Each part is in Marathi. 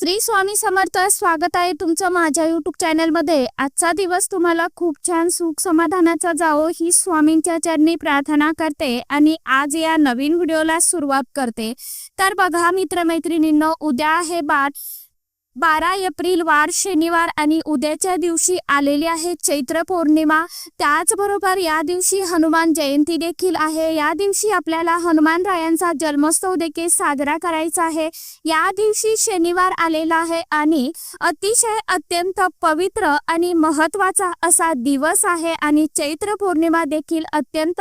श्री स्वामी समर्थ स्वागत आहे तुमचं माझ्या युट्यूब चॅनलमध्ये आजचा दिवस तुम्हाला खूप छान सुख समाधानाचा जावो ही स्वामींच्या चरणी प्रार्थना करते आणि आज या नवीन व्हिडिओला सुरुवात करते. तर बघा मित्रमैत्रिणींनो उद्या आहे बार बारा एप्रिल वार शनिवार आणि उद्याच्या दिवशी आलेली आहे चैत्र पौर्णिमा. त्याचबरोबर या दिवशी हनुमान जयंती देखील आहे. या दिवशी आपल्याला हनुमान रायांचा जन्मोत्सव देखील साजरा करायचा आहे. या दिवशी शनिवार आलेला आहे आणि अतिशय अत्यंत पवित्र आणि महत्त्वाचा असा दिवस आहे आणि चैत्र पौर्णिमा देखील अत्यंत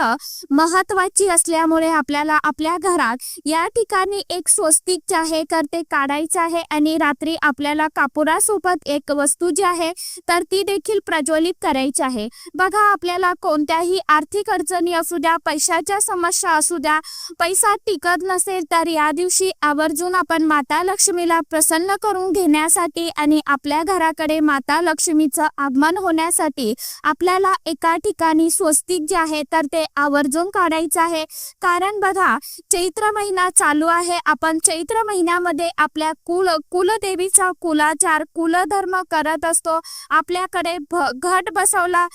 महत्वाची असल्यामुळे आपल्याला आपल्या घरात या ठिकाणी एक स्वस्तिक जे आहे तर ते काढायचं आहे आणि रात्री आपल्या आपल्याला कापुरासोबत एक वस्तू जी आहे तर ती देखील प्रज्वलित करायची आहे. बघा आपल्याला कोणत्याही आर्थिक अडचणी असू द्या पैशाच्या समस्या असू द्या पैसा टिकत नसेल तर या दिवशी आवर्जून आपण माता लक्ष्मीला प्रसन्न करून घेण्यासाठी आणि आपल्या घराकडे माता लक्ष्मीचं आगमन होण्यासाठी आपल्याला एका ठिकाणी स्वस्तिक जे आहे तर ते आवर्जून काढायचं आहे. कारण बघा चैत्र महिना चालू आहे. आपण चैत्र महिन्यामध्ये आपल्या कुल कुलदेवीचा कुलाचार कुलधर्म करत असतो. आपल्याकडे घट बसवला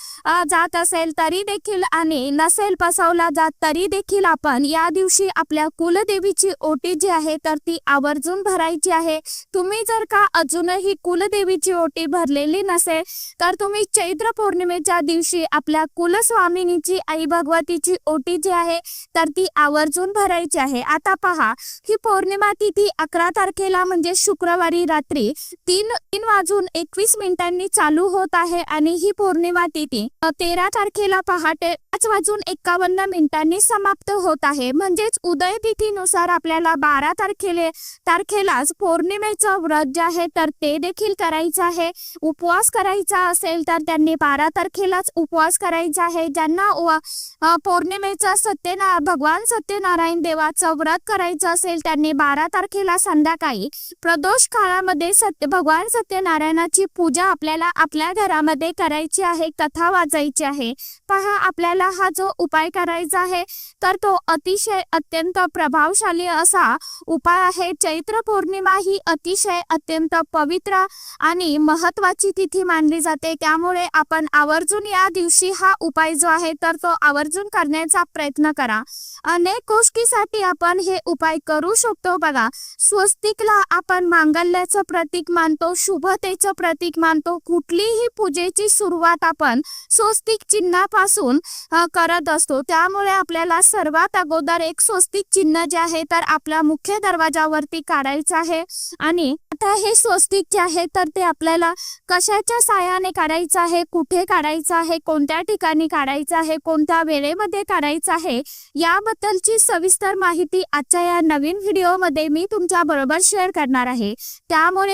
जात असेल तरी देखील आणि नसेल बसवला जात तरी देखील आपण या दिवशी आपल्या कुलदेवीची ओटी जी आहे तर ती आवर्जून भरायची आहे. तुम्ही जर का अजूनही कुलदेवीची ओटी भरलेली नसेल तर तुम्ही चैत्र पौर्णिमेच्या दिवशी आपल्या कुलस्वामिनीची आई भगवतीची ओटी जी आहे तर ती आवर्जून भरायची आहे. आता पहा ही पौर्णिमा तिथी अकरा तारखेला म्हणजे शुक्रवारी रात्री तीन तीन वाजून एकवीस मिनिटांनी चालू होत आहे आणि ही पौर्णिमा तिथी तेरा तारखेला पहाटे पाच वाजून एकावन्न मिनिटांनी समाप्त होत आहे. म्हणजेच उदय तिथीनुसार आपल्याला बारा तारखेला तारखेलाच पौर्णिमेचं व्रत जे आहे. तर ते देखील करायचं आहे. उपवास करायचा असेल तर त्यांनी बारा तारखेलाच उपवास करायचा आहे. ज्यांना पौर्णिमेचा सत्यना भगवान सत्यनारायण देवाचं व्रत करायचं असेल त्यांनी बारा तारखेला संध्याकाळी प्रदोष काळामध्ये सत्य भगवान सत्यनारायणाची पूजा आपल्याला आपल्या घरामध्ये करायची आहे कथा वाचायची आहे. पहा आपल्याला हा जो उपाय करायचा आहे तर तो अतिशय अत्यंत प्रभावशाली असा उपाय आहे. चैत्र पौर्णिमा ही अतिशय अत्यंत पवित्र आणि महत्वाची तिथी मानली जाते. त्यामुळे आपण आवर्जून या दिवशी हा उपाय जो आहे तर तो आवर्जून करण्याचा प्रयत्न करा. अनेक गोष्टीसाठी आपण हे उपाय करू शकतो. बघा स्वस्तिकला आपण मांगल्याचं प्रतीक मानतो शुभतेचं प्रतीक मानतो. कुठलीही पूजेची सुरुवात आपण स्वस्तिक चिन्हापासून करत असतो. त्यामुळे आपल्याला सर्वात अगोदर एक स्वस्तिक चिन्ह जे आहे तर आपल्या मुख्य दरवाजावरती काढायचं आहे. आणि आता हे स्वस्तिक जे आहे तर ते आपल्याला कशाच्या साहाय्याने काढायचं आहे कुठे काढायचं आहे कोणत्या ठिकाणी काढायचं आहे कोणत्या वेळेमध्ये काढायचं आहे याबद्दलची सविस्तर माहिती आजच्या या नवीन व्हिडिओमध्ये मी तुमच्या बरोबर शेअर करणार आहे. त्यामुळे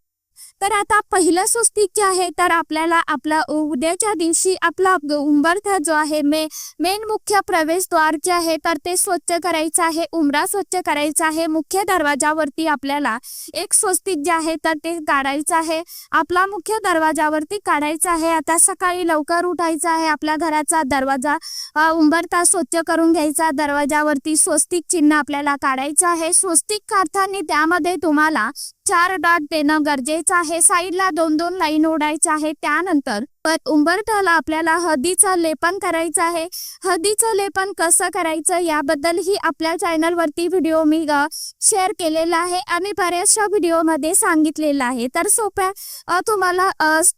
तर आता पहिलं स्वस्तिक जे आहे तर आपल्याला आपला उद्याच्या दिवशी आपला ग- जो आहे मे मेन मुख्य प्रवेशद्वार जे आहे तर ते स्वच्छ करायचं आहे उमरा स्वच्छ करायचा आहे. मुख्य दरवाजावरती आपल्याला एक स्वस्तिक जे आहे तर ते काढायचं आहे. आपला मुख्य दरवाजावरती काढायचा आहे. आता सकाळी लवकर उठायचं आहे. आपल्या घराचा दरवाजा उंबरता स्वच्छ करून घ्यायचा. दरवाजावरती स्वस्तिक चिन्ह आपल्याला काढायचं आहे. स्वस्तिक काढताना त्यामध्ये तुम्हाला चार डॉट देणं गरजेचं आहे. साईडला दोन दोन लाईन ओढायच्या आहे त्यानंतर पण उंबरठ्याला आपल्याला हळदीचं लेपन करायचं आहे. हळदीचं लेपन कसं करायचं याबद्दलही आपल्या चॅनलवरती व्हिडिओ मी शेअर केलेला आहे आणि बऱ्याचशा व्हिडिओमध्ये सांगितलेलं आहे. तर सोप्या तुम्हाला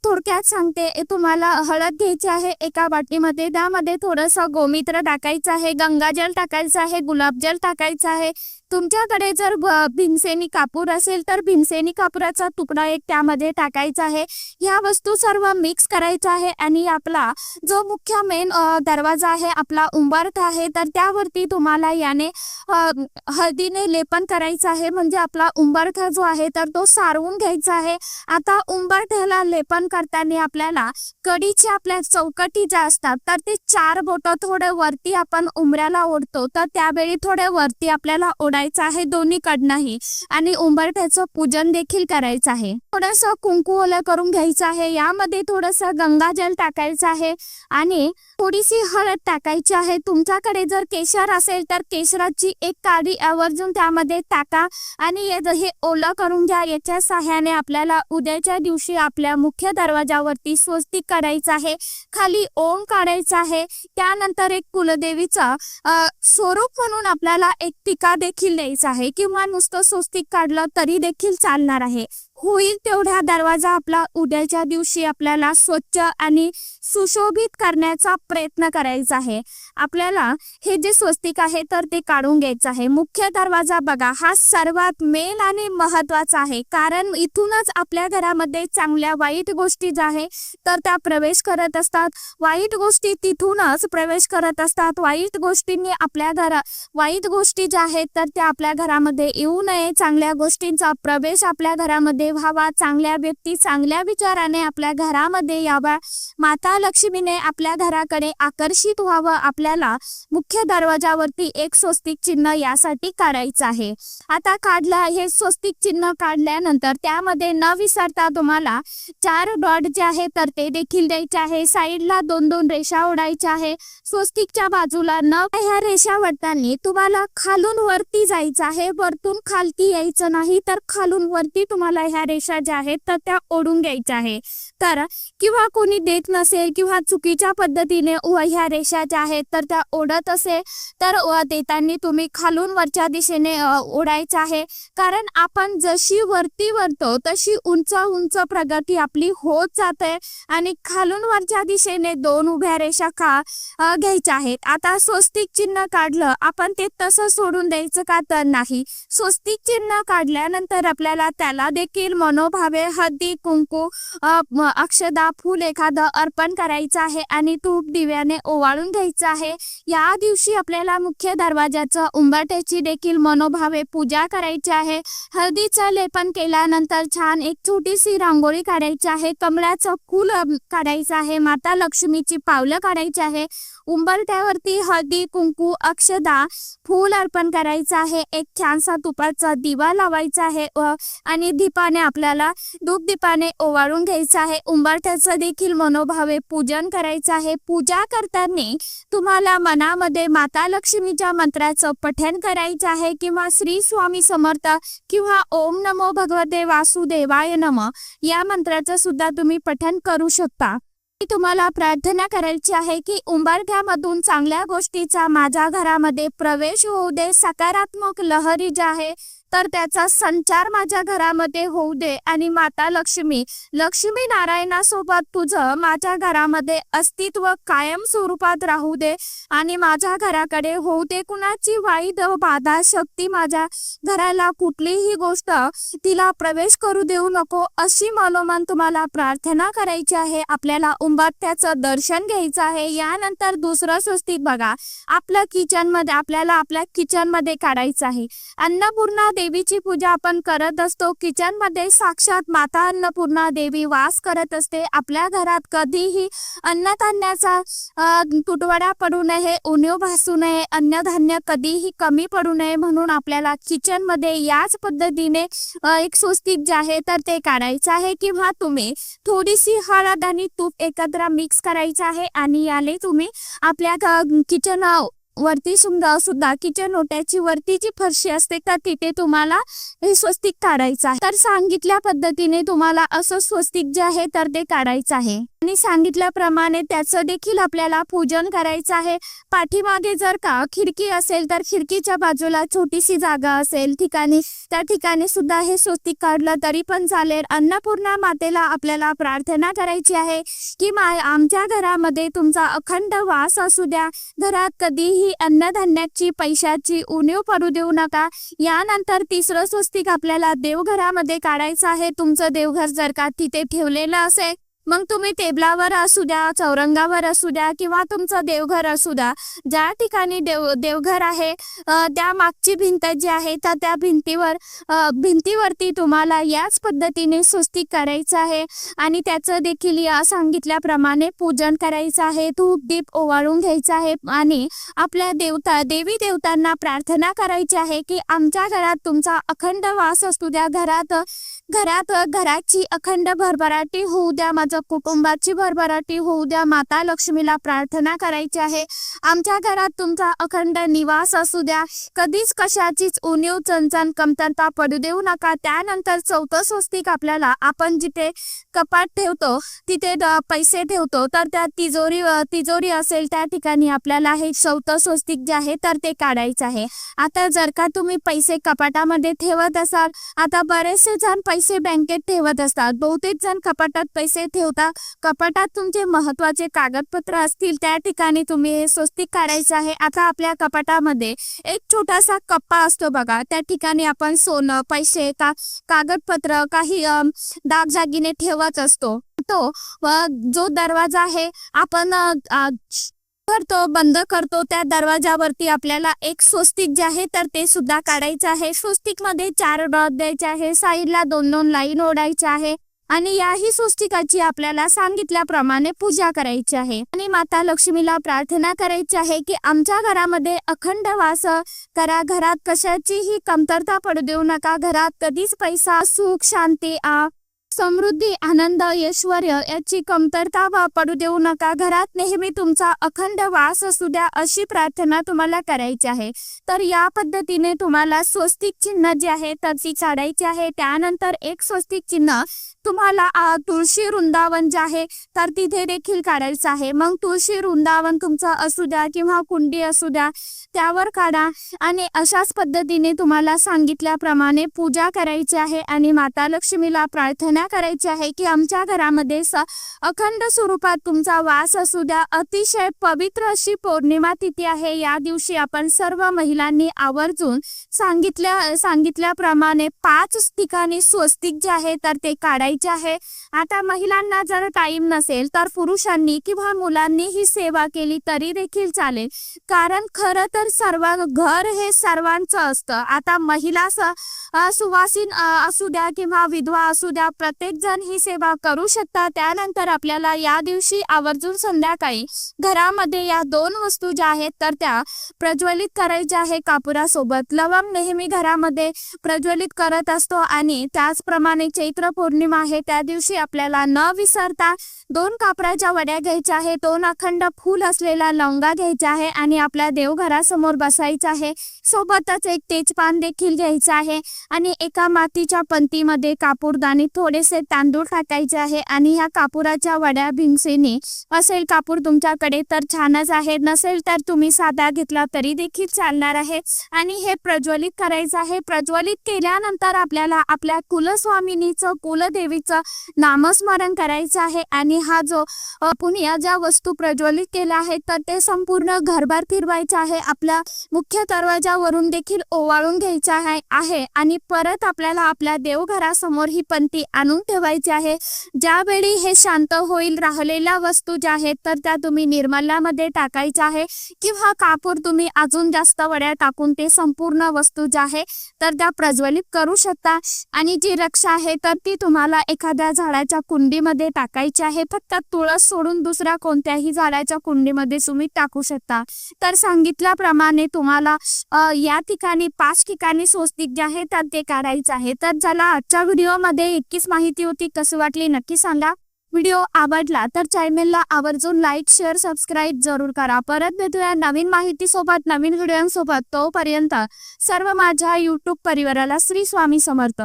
थोडक्यात सांगते. तुम्हाला हळद घ्यायची आहे एका बाटलीमध्ये. त्यामध्ये थोडंसं गोमित्र टाकायचं आहे. गंगाजल टाकायचं आहे. गुलाबजल टाकायचं आहे. तुमच्याकडे जर भीमसेनी कापूर असेल तर भीमसेनी कापुराचा तुकडा एक त्यामध्ये टाकायचा आहे. ह्या वस्तू सर्व मिक्स करायचं करायचा आहे आणि आपला जो मुख्य मेन दरवाजा आहे आपला उंबरठ आहे तर त्यावरती तुम्हाला याने हळदीने लेपन करायचं आहे. म्हणजे आपला उंबरठ जो आहे तर तो सारवून घ्यायचा आहे. आता उंबरठ्याला लेपन करताना आपल्याला कडीच्या आपल्या चौकटी ज्या असतात तर ते चार बोट थोडे वरती आपण उंबऱ्याला ओढतो. तर त्यावेळी थोडे वरती आपल्याला ओढायचं आहे दोन्हीकडनंही. आणि उंबरठ्याचं पूजन देखील करायचं आहे. थोडस कुंकू ओलं करून घ्यायचं आहे. यामध्ये थोडस गंगाजल टाकायचं आहे आणि थोडीशी हळद टाकायची आहे. तुमच्याकडे जर केशर असेल तर केशराची एक काडी आवर्जून त्यामध्ये टाका आणि हे ओलं करून घ्या. याच्या सहाय्याने आपल्याला उद्याच्या दिवशी आपल्या मुख्य दरवाजावरती स्वस्तिक करायचं आहे. खाली ओम काढायचा आहे. त्यानंतर एक कुलदेवीचा स्वरूप म्हणून आपल्याला एक टीका देखील द्यायचा आहे किंवा नुसतं स्वस्तिक काढलं तरी देखील चालणार आहे. होईल तेवढा दरवाजा आपला उद्याच्या दिवशी आपल्याला स्वच्छ आणि सुशोभित करण्याचा प्रयत्न करायचा आहे. आपल्याला हे जे स्वस्तिक आहे तर ते काढून घ्यायचं आहे. मुख्य दरवाजा बघा हा सर्वात मेन आणि महत्त्वाचा आहे. कारण इथूनच आपल्या घरामध्ये चांगल्या वाईट गोष्टी ज्या आहे तर त्या प्रवेश करत असतात. वाईट गोष्टी तिथूनच प्रवेश करत असतात. वाईट गोष्टींनी आपल्या घरा वाईट गोष्टी ज्या आहेत तर त्या आपल्या घरामध्ये येऊ नये. चांगल्या गोष्टींचा प्रवेश आपल्या घरामध्ये व्हावा. चांगल्या व्यक्ती चांगल्या विचाराने आपल्या घरामध्ये यावा. माता लक्ष्मीने आपल्या घराकडे आकर्षित व्हावं आपल्याला मुख्य दरवाजावरती एक स्वस्तिक चिन्ह यासाठी काढायचं आहे. आता काढलं हे स्वस्तिक चिन्ह काढल्यानंतर त्यामध्ये न विसरता तुम्हाला चार डॉट जे आहे तर ते देखील द्यायचे आहे. साईडला दोन दोन रेषा ओढायच्या आहे. स्वस्तिकच्या बाजूला न ह्या रेषा वडताना तुम्हाला खालून वरती जायचं आहे. वरतून खालती यायचं नाही तर खालून वरती तुम्हाला ह्या रेषा ज्या आहेत तर त्या ओढून घ्यायच्या आहे. तर किंवा कोणी देत नसेल किंवा चुकीच्या पद्धतीने ह्या रेषा ज्या आहेत तर त्या ओढत असेल तर देताना तुम्ही खालून वरच्या दिशेने ओढायचं आहे. कारण आपण जशी वरती वरतो तशी उंच उंच प्रगती आपली होत जाते आणि खालून वरच्या दिशेने दोन उभ्या रेषा का घ्यायच्या आहेत. आता स्वस्तिक चिन्ह काढलं आपण ते तसं सोडून द्यायचं का तर नाही. स्वस्तिक चिन्ह काढल्यानंतर आपल्याला त्याला देखील मनोभावे हळदी कुंकू अक्षदा फूल एखादं अर्पण करायचं आहे आणि तूप दिव्याने ओवाळून घ्यायचं आहे. या दिवशी आपल्याला मुख्य दरवाजाचं उंबाट्याची देखील मनोभावे पूजा करायची आहे. हळदीचं लेपन केल्यानंतर छान एक छोटीशी रांगोळी काढायची आहे. कमळाचं फूल काढायचं आहे. माता लक्ष्मीची पावलं काढायची आहे. उंबरठ्यावरती हळदी कुंकू अक्षदा फूल अर्पण करायचं आहे. एक छानसा तुपाचा दिवा लावायचा आहे व आणि दीपाने आपल्याला धूप दीपाने ओवाळून घ्यायचं आहे. उंबरठ्याचं देखील मनोभावे पूजन करायचं आहे. पूजा करताना तुम्हाला मनामध्ये माता लक्ष्मीच्या मंत्राचं पठण करायचं आहे किंवा श्री स्वामी समर्थ किंवा ओम नमो भगवते वासुदेवाय नम या मंत्राचं सुद्धा तुम्ही पठण करू शकता. तुम्हाला प्रार्थना करायची आहे की उंबरठ्यामधून चांगल्या गोष्टीचा माझ्या घरामध्ये प्रवेश होऊ दे. सकारात्मक लहरी ज्या आहे तर त्याचा संचार माझ्या घरामध्ये होऊ दे आणि माता लक्ष्मी लक्ष्मी नारायणासोबत तुझं माझ्या घरामध्ये अस्तित्व कायम स्वरूपात राहू दे आणि माझ्या घराकडे होऊ दे कुणाची वाईट बाधा शक्ती माझ्या घराला कुठलीही गोष्ट तिला प्रवेश करू देऊ नको अशी मनोमन तुम्हाला प्रार्थना करायची आहे. आपल्याला उंबरठ्याचं दर्शन घ्यायचं आहे. यानंतर दुसरं स्वस्तिक बघा. आपलं किचनमध्ये आपल्याला आपल्या किचनमध्ये काढायचं आहे. अन्नपूर्णा देवीची पूजा आपण करत असतो. किचनमध्ये साक्षात माता अन्नपूर्णा देवी वास करत असते. आपल्या घरात कधीही अन्नधान्याचा तुटवडा पडू नये उणीव भासू नये अन्नधान्य कधीही कमी पडू नये म्हणून आपल्याला किचनमध्ये याच पद्धतीने एक स्वस्तिक जे आहे तर ते काढायचं आहे. किंवा तुम्ही थोडीशी हळद आणि तूप एकत्र मिक्स करायचं आहे आणि याने तुम्ही आपल्या किचन वरती सुद्धा सुद्धा किचन ओट्याची वरती जी फरशी असते तर तिथे तुम्हाला हे स्वस्तिक काढायचं आहे. तर सांगितल्या पद्धतीने तुम्हाला असं स्वस्तिक जे आहे तर ते काढायचं आहे. सांगितल्याप्रमाणे त्याचं देखील आपल्याला पूजन करायचं आहे. पाठीमागे जर का खिडकी असेल तर खिडकीच्या बाजूला छोटीशी जागा असेल ठिकाणी. त्या ठिकाणी सुद्धा हे स्वस्तिक काढलं तरी पण चालेल. अन्नपूर्णा मातेला आपल्याला प्रार्थना करायची आहे की माय आमच्या घरामध्ये तुमचा अखंड वास असू द्या. घरात कधीही अन्नधान्याची पैशाची उणीव पडू देऊ नका. यानंतर तिसरं स्वस्तिक आपल्याला देवघरामध्ये काढायचं आहे. तुमचं देवघर जर का तिथे ठेवलेलं असेल मग तुम्ही टेबलावर असू द्या चौरंगावर असू द्या किंवा तुमचं देवघर असू द्या ज्या ठिकाणी देव देवघर आहे त्या मागची भिंत जी आहे तर त्या भिंतीवर भिंतीवरती तुम्हाला याच पद्धतीने स्वस्तिक करायचं आहे आणि त्याचं देखील या सांगितल्याप्रमाणे पूजन करायचं आहे धूप दीप ओवाळून घ्यायचं आहे आणि आपल्या देवता देवी देवतांना प्रार्थना करायची आहे की आमच्या घरात तुमचा अखंड वास असू द्या घरात घरात घराची अखंड भरभराटी होऊ द्या माझं कुटुंबाची भरभराटी होऊ द्या माता लक्ष्मीला प्रार्थना करायची आहे. आमच्या घरात तुमचा अखंड निवास असू द्या. कधीच कशाचीच उणीव चणचण कमतरता पडू देऊ नका. त्यानंतर चौथं स्वस्तिक आपल्याला आपण जिथे कपाट ठेवतो तिथे पैसे ठेवतो तर त्या तिजोरी तिजोरी असेल त्या ठिकाणी आपल्याला हे चौथं स्वस्तिक जे आहे तर ते काढायचं आहे. आता जर का तुम्ही पैसे कपाटामध्ये ठेवत असाल आता बरेचसे जण पैसे बँकेत ठेवत असतात. बहुतेक जण कपाटात पैसे ठेवता. कपाटात तुमचे महत्त्वाचे कागदपत्र असतील त्या ठिकाणी तुम्ही हे स्वस्तिक काढायचं आहे. आता आपल्या कपाटामध्ये एक छोटासा कप्पा असतो बघा. त्या ठिकाणी आपण सोनं पैसे का कागदपत्र काही दागजागिने ठेवत असतो. तो व जो दरवाजा आहे आपण करतो बंद करतो त्या दरवाजावरती आपल्याला एक स्वस्तिक जे आहे तर ते सुद्धा काढायचं आहे. स्वस्तिकमध्ये चार डॉट द्यायचे आहे साईडला दोन दोन लाईन ओढायचे आहे आणि याही स्वस्तिकाची आपल्याला सांगितल्याप्रमाणे पूजा करायची आहे. आणि माता लक्ष्मीला प्रार्थना करायची आहे की आमच्या घरामध्ये अखंड वास करा. घरात कशाचीही कमतरता पडू देऊ नका. घरात कधीच पैसा सुख शांती आ समृद्धी आनंद ऐश्वर याची कमतरता वा पडू देऊ नका. घरात नेहमी तुमचा अखंड वास असू द्या अशी प्रार्थना तुम्हाला करायची आहे. तर या पद्धतीने तुम्हाला स्वस्तिक चिन्ह जे आहे तर ती काढायची आहे. त्यानंतर एक स्वस्तिक चिन्ह तुम्हाला तुळशी वृंदावन जे आहे तर तिथे देखील काढायचं आहे. मग तुळशी वृंदावन तुमचं असू द्या किंवा कुंडी असू द्या त्यावर काढा. आणि अशाच पद्धतीने तुम्हाला सांगितल्याप्रमाणे पूजा करायची आहे आणि माता लक्ष्मीला प्रार्थना करायची आहे की आमच्या घरामध्ये स अखंड स्वरूपात तुमचा वास असू द्या. अतिशय पवित्र अशी पौर्णिमा तिथी आहे. या दिवशी आपण सर्व महिलांनी आवर्जून सांगितल्या सांगितल्याप्रमाणे पाच ठिकाणी स्वस्तिक जे आहे तर ते काढायचे आहे. आता महिलांना जर टाइम नसेल तर पुरुषांनी किंवा मुलांनी ही सेवा केली तरी देखील चालेल. कारण खरं तर सर्व घर हे सर्वांचं असतं. आता महिला सुवासीन असू द्या किंवा विधवा असू द्या प्रत्येक जण ही सेवा करू शकता त्यानंतर आपल्याला या दिवशी आवर्जून संध्याकाळी घरामध्ये या दोन वस्तू ज्या आहेत तर त्या प्रज्वलित करायच्या आहे कापुरासोबत. लवंग नेहमी घरामध्ये प्रज्वलित करत असतो आणि त्याचप्रमाणे चैत्र पौर्णिमा आहे त्या दिवशी आपल्याला न विसरता दोन कापराच्या वड्या घ्यायच्या आहे दोन अखंड फूल असलेला लवंगा घ्यायचा आहे आणि आपल्या देवघरासमोर बसायचं आहे. सोबतच एक तेजपान देखील घ्यायचं आहे आणि एका मातीच्या पंतीमध्ये कापूरदानी थोडेसे तांदूळ टाकायचे आहे आणि ह्या कापुराच्या वड्या भिंगसेने असेल कापूर तुमच्याकडे तर छानच आहे नसेल तर तुम्ही साधा घेतला तरी देखील चालणार आहे. आणि हे प्रज्वलित करायचं आहे प्रज्वलित केल्यानंतर आपल्याला आपल्या कुलस्वामिनीचं कुलदेवीचं नामस्मरण करायचं आहे आणि हा जो आपण या ज्या वस्तू प्रज्वलित केल्या आहेत तर ते संपूर्ण घरभर फिरवायचे आहे. आपल्या मुख्य दरवाजावरून देखील ओवाळून घ्यायचा आहे आहे. आणि परत आपल्याला आपल्या देवघरासमोर ही पंथी आणून ठेवायची आहे. ज्यावेळी हे शांत होईल राहिलेल्या वस्तू ज्या आहेत तर त्या तुम्ही निर्मल्यामध्ये टाकायच्या आहे. किंवा कापूर तुम्ही अजून जास्त वड्या टाकून ते संपूर्ण वस्तू ज्या आहे तर त्या प्रज्वलित करू शकता. आणि जी रक्षा आहे तर ती तुम्हाला एखाद्या झाडाच्या कुंडीमध्ये टाकायची आहे. फक्त तुळस सोडून दुसऱ्या कोणत्याही झाडाच्या कुंडीमध्ये तुम्ही टाकू शकता. तर सांगितल्याप्रमाणे तुम्हाला या ठिकाणी पाच ठिकाणी स्वस्तिक जे आहे तर ते काढायचं आहे. तर चला आजच्या व्हिडिओमध्ये इतकीच माहिती होती. कशी वाटली नक्की सांगा. व्हिडिओ आवडला तर चॅनलला आवर्जून लाईक शेअर सबस्क्राईब जरूर करा. परत भेटूया नवीन माहिती सोबत नवीन व्हिडिओसोबत तोपर्यंत सर्व माझ्या युट्यूब परिवाराला श्री स्वामी समर्थ.